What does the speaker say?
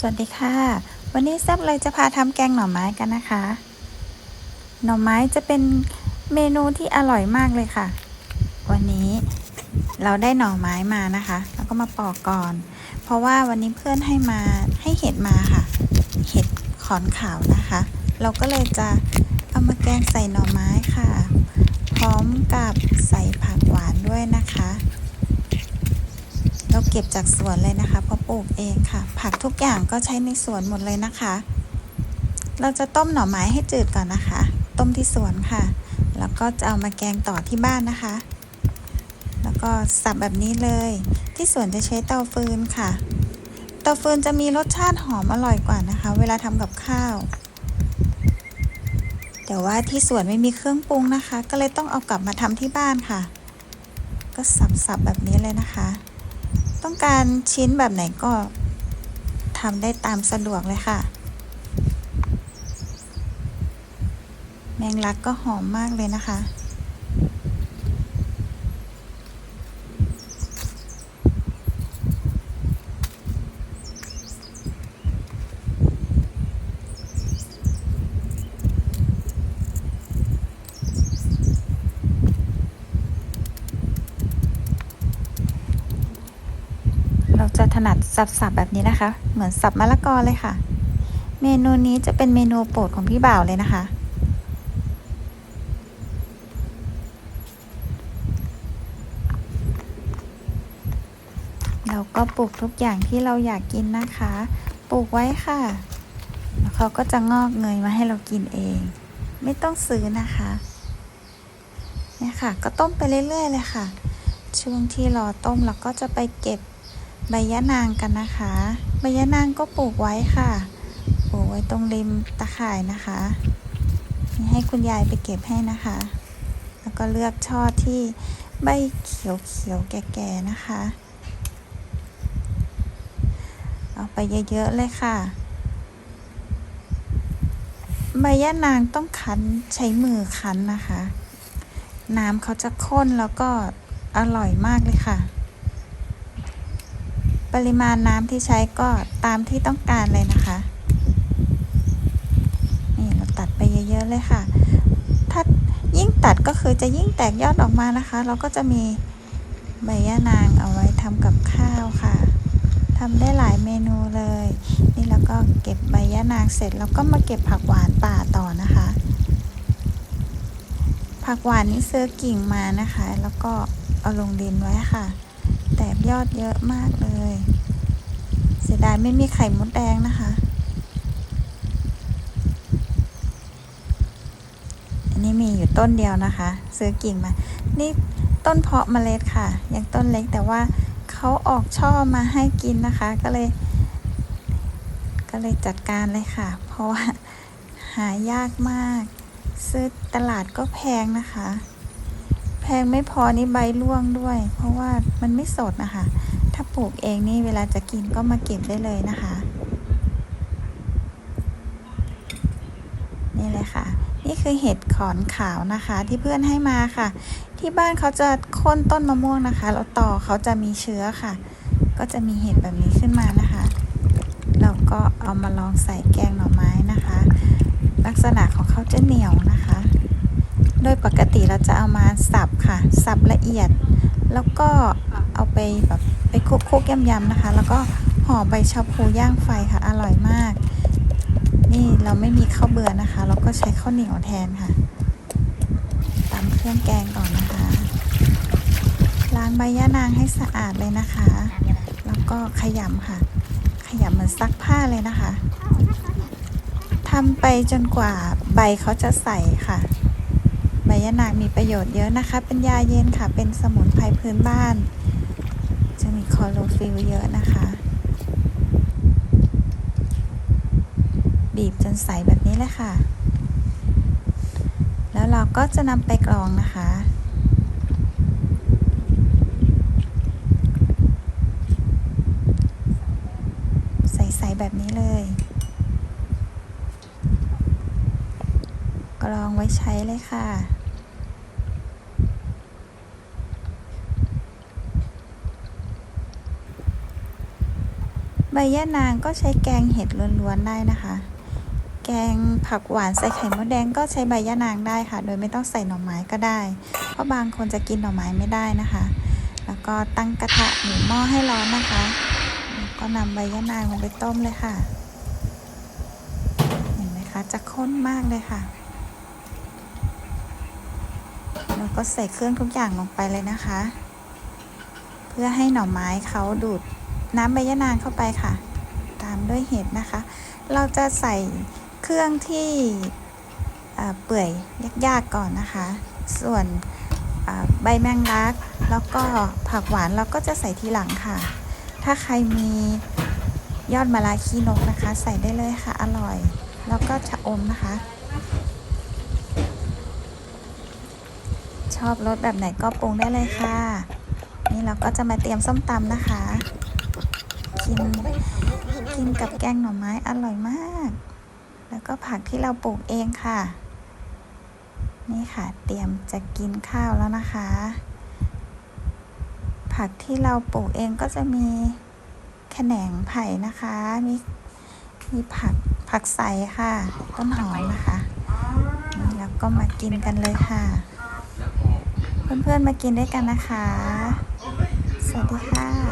สวัสดีค่ะ วันนี้แซ่บเลยจะพาทำแกงหน่อไม้กันนะคะ หน่อไม้จะเป็นเมนูที่อร่อยมากเลยค่ะ วันนี้เราได้หน่อไม้มานะคะ แล้วก็มาปอกก่อน เพราะว่าวันนี้เพื่อนให้มาให้เห็ดมาค่ะ เห็ดขอนขาวนะคะ เราก็เลยจะเอามาแกงใส่หน่อไม้ค่ะ พร้อมกับใส่ผักหวานด้วยนะคะ เราเก็บจากสวนเลยนะคะเพราะปลูกเองค่ะ ผักทุกอย่างก็ใช้ในสวนหมดเลยนะคะ เราจะต้มหน่อไม้ให้จืดก่อนนะคะ ต้มที่สวนค่ะ แล้วก็จะเอามาแกงต่อที่บ้านนะคะ แล้วก็สับแบบนี้เลย ที่สวนจะใช้เตาฟืนค่ะเตาฟืนจะมีรสชาติหอมอร่อยกว่านะคะ เวลาทำกับข้าวแต่ว่าที่สวนไม่มีเครื่องปรุงนะคะ ก็เลยต้องเอากลับมาทำที่บ้านค่ะ ก็สับๆแบบนี้เลยนะคะ ต้องการชิ้นแบบไหนก็ทำได้ตามสะดวกเลยค่ะ แมงลักก็หอมมากเลยนะคะ จะถนัดสับๆแบบนี้นะคะ เหมือนสับมะละกอเลยค่ะ เมนูนี้จะเป็นเมนูโปรดของพี่บ่าวเลยนะคะ เราก็ปลูกทุกอย่างที่เราอยากกินนะคะ ปลูกไว้ค่ะ แล้วเขาก็จะงอกเงยมาให้เรากินเอง ไม่ต้องซื้อนะคะเนี่ยค่ะ ก็ต้มไปเรื่อยๆเลยค่ะ ช่วงที่รอต้มเราก็จะไปเก็บ ใบยะนางกันนะคะ ใบยะนางก็ปลูกไว้ค่ะ ปลูกไว้ตรงริมตะข่ายนะคะให้คุณยายไปเก็บให้นะคะ แล้วก็เลือกช่อที่ใบเขียวเขียวๆแก่ๆนะคะ เอาไปเยอะๆเลยค่ะ ใบยะนางต้องคั้นใช้มือคั้นนะคะ น้ำเขาจะข้นแล้วก็อร่อยมากเลยค่ะ ปริมาณน้ำที่ใช้ก็ตามที่ต้องการเลยนะคะ นี่เราตัดไปเยอะๆเลยค่ะ ถ้ายิ่งตัดก็คือจะยิ่งแตกยอดออกมานะคะ เราก็จะมีใบย่านางเอาไว้ทำกับข้าวค่ะทำได้หลายเมนูเลย นี่แล้วก็เก็บใบย่านางเสร็จแล้วก็มาเก็บผักหวานป่าต่อนะคะ ผักหวานนี่ซื้อกิ่งมานะคะ แล้วก็เอาลงดินไว้ค่ะ ยอดเยอะมากเลย เสียดายไม่มีไข่มดแดงนะคะ อันนี้มีอยู่ต้นเดียวนะคะ ซื้อกิ่งมา นี่ต้นเพาะเมล็ดค่ะ ยังต้นเล็กแต่ว่าเขาออกช่อมาให้กินนะคะ ก็เลย ก็เลยจัดการเลยค่ะ เพราะว่าหายากมาก ซื้อตลาดก็แพงนะคะ พงไม่พอนี่ใบร่วงด้วย เพราะว่ามันไม่สดนะคะ ถ้าปลูกเองนี่เวลาจะกินก็มาเก็บได้เลยนะคะ นี่เลยค่ะ นี่คือเห็ดขอนขาวนะคะ ที่เพื่อนให้มาค่ะ ที่บ้านเขาจะโค่นต้นมะม่วงนะคะ แล้วต่อเขาจะมีเชื้อค่ะ ก็จะมีเห็ดแบบนี้ขึ้นมานะคะ เราก็เอามาลองใส่แกงหน่อไม้นะคะ ลักษณะของเขาจะเหนียวนะคะ โดยปกติเราจะเอามาสับค่ะ สับละเอียด แล้วก็เอาไปแบบไปคลุกๆยำๆนะคะ แล้วก็ห่อใบชะพูย่างไฟค่ะ อร่อยมาก นี่เราไม่มีข้าวเบื่อนะคะ เราก็ใช้ข้าวเหนียวแทนค่ะตำเครื่องแกงก่อนนะคะ ล้างใบย่านางให้สะอาดเลยนะคะ แล้วก็ขยำค่ะ ขยำเหมือนซักผ้าเลยนะคะทำไปจนกว่าใบเขาจะใสค่ะ ใบยะนางมีประโยชน์เยอะนะคะ เป็นยาเย็นค่ะ เป็นสมุนไพรพื้นบ้าน จะมีคอโรฟิลเยอะนะคะ บีบจนใสแบบนี้เลยค่ะ แล้วเราก็จะนำไปกรองนะคะใสๆแบบนี้เลย กรองไว้ใช้เลยค่ะ ใบย่านางก็ใช้แกงเห็ดล้วนๆได้นะคะ แกงผักหวานใส่ไข่มดแดงก็ใช้ใบย่านางได้ค่ะ โดยไม่ต้องใส่หน่อไม้ก็ได้ เพราะบางคนจะกินหน่อไม้ไม่ได้นะคะ แล้วก็ตั้งกระทะหรือหม้อให้ร้อนนะคะ ก็นำใบย่านางลงไปต้มเลยค่ะ เห็นไหมคะ จะข้นมากเลยค่ะ แล้วก็ใส่เครื่องทุกอย่างลงไปเลยนะคะ เพื่อให้หน่อไม้เขาดูด น้ำใบยะนางเข้าไปค่ะ ตามด้วยเห็ดนะคะ เราจะใส่เครื่องที่เปื่อยยากๆก่อนนะคะ ส่วนใบแมงลัก แล้วก็ผักหวานเราก็จะใส่ทีหลังค่ะ ถ้าใครมียอดมะระขี้นกนะคะ ใส่ได้เลยค่ะ อร่อย แล้วก็ชะอมนะคะ ชอบรสแบบไหนก็ปรุงได้เลยค่ะ นี่เราก็จะมาเตรียมส้มตำนะคะ กิน กินกับแกงหน่อไม้อร่อยมาก แล้วก็ผักที่เราปลูกเองค่ะ นี่ค่ะ เตรียมจะกินข้าวแล้วนะคะ ผักที่เราปลูกเองก็จะมีแขนงไผ่นะคะ มีมีผักผักใสค่ะ ต้นหอมนะคะ แล้วก็มากินกันเลยค่ะ เพื่อนๆมากินด้วยกันนะคะ สวัสดีค่ะ